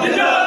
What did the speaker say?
된다.